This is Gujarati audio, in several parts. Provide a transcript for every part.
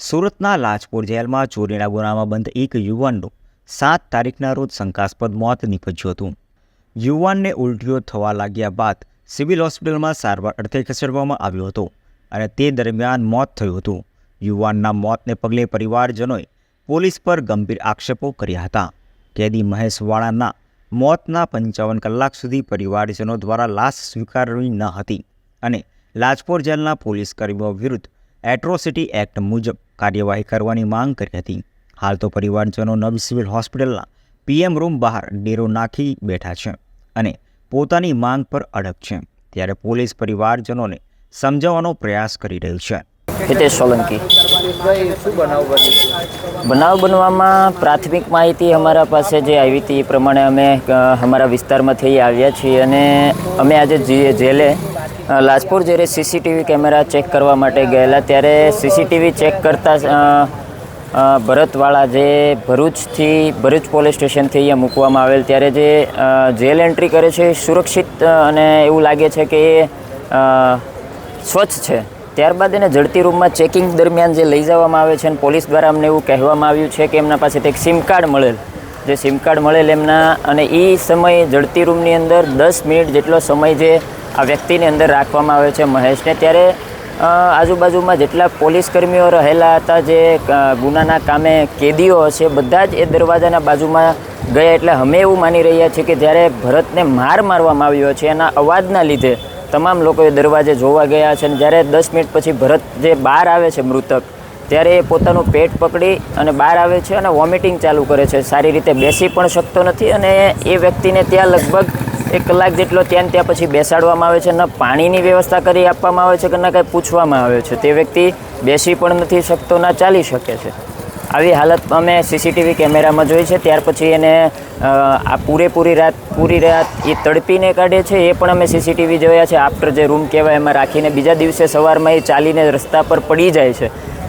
સુરતના લાજપોર જેલમાં ચોરીના ગુનામાં બંધ એક યુવાનનું સાત તારીખના રોજ શંકાસ્પદ મોત નીપજ્યું હતું. યુવાનને ઉલટીઓ થવા લાગ્યા બાદ સિવિલ હોસ્પિટલમાં સારવાર અર્થે ખસેડવામાં આવ્યો હતો અને તે દરમિયાન મોત થયું હતું. યુવાનના મોતને પગલે પરિવારજનોએ પોલીસ પર ગંભીર આક્ષેપો કર્યા હતા. કેદી મહેશ વાળાના મોતના પંચાવન કલાક સુધી પરિવારજનો દ્વારા લાશ સ્વીકારવી ન હતી અને લાજપોર જેલના પોલીસ કર્મીઓ વિરુદ્ધ એટ્રોસિટી એક્ટ મુજબ કાર્યવાહી કરવાની માંગ કરી હતી. હાલ તો પરિવારજનો નવી સિવિલ હોસ્પિટલના પીએમ રૂમ બહાર ડેરો નાખી બેઠા છે અને પોતાની માંગ પર અડગ છે. ત્યારે પોલીસ પરિવારજનોને સમજાવવાનો પ્રયાસ કરી રહ્યું છે. હિતેશ સોલંકી. બનાવ બનાવ બનવામાં પ્રાથમિક માહિતી અમારા પાસે જે આવી હતી એ પ્રમાણે અમે અમારા વિસ્તારમાં થઈ આવ્યા છીએ અને અમે આજે જેલે લાજપુર જ્યારે સીસીટીવી કેમેરા ચેક કરવા માટે ગયેલા, ત્યારે સીસીટીવી ચેક કરતાં ભરતવાળા જે ભરૂચથી, ભરૂચ પોલીસ સ્ટેશનથી અહીંયા મૂકવામાં આવેલ, ત્યારે જે જેલ એન્ટ્રી કરે છે સુરક્ષિત અને એવું લાગે છે કે એ સ્વચ્છ છે. ત્યારબાદ એને જડતી રૂમમાં ચેકિંગ દરમિયાન જે લઈ જવામાં આવે છે અને પોલીસ દ્વારા અમને એવું કહેવામાં આવ્યું છે કે એમના પાસેથી એક સિમ કાર્ડ મળેલ. જે સિમ કાર્ડ મળેલ એમના અને એ સમય જડતી રૂમની અંદર દસ મિનિટ જેટલો સમય જે આ વ્યક્તિની અંદર રાખવામાં આવે છે મહેશને. ત્યારે આજુબાજુમાં જેટલા પોલીસ કર્મીઓ રહેલા હતા, જે ગુનાના કામે કેદીઓ હશે બધા જ એ દરવાજાના બાજુમાં ગયા એટલે અમે એવું માની રહ્યા છીએ કે જ્યારે ભરતને માર મારવામાં આવ્યો છે એના અવાજના લીધે, તમામ લોકોએ દરવાજે જોવા ગયા છે અને જ્યારે દસ મિનિટ પછી ભરત જે બહાર આવે છે મૃતક ત્યારે એ પોતાનું પેટ પકડી અને બહાર આવે છે અને વોમિટિંગ ચાલુ કરે છે. સારી રીતે બેસી પણ શકતો નથી અને એ વ્યક્તિને ત્યાં લગભગ એક કલાક જેટલો ત્યાં ત્યાં પછી બેસાડવામાં આવે છે. ન પાણીની વ્યવસ્થા કરી આપવામાં આવે છે કે ન કાંઈ પૂછવામાં આવે છે. તે વ્યક્તિ બેસી પણ નથી શકતો, ના ચાલી શકે છે. આવી હાલત અમે સીસીટીવી કેમેરામાં જોઈ છે. ત્યાર પછી એને આ પૂરેપૂરી રાત, પૂરી રાત એ તડપીને કાઢે છે. એ પણ અમે સીસીટીવી જોયા છે. આફ્ટર જે રૂમ કહેવાય, એમાં રાખીને બીજા દિવસે સવારમાં એ ચાલીને રસ્તા પર પડી જાય છે.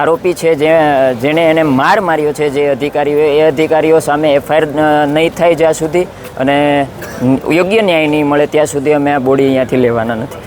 આરોપી છે જે, જેણે એને માર માર્યો છે જે અધિકારીઓ, એ અધિકારીઓ સામે એફઆઈઆર નહીં થાય જ્યાં સુધી અને યોગ્ય ન્યાય નહીં મળે ત્યાં સુધી અમે આ બોડી અહીંયાથી લેવાના નથી.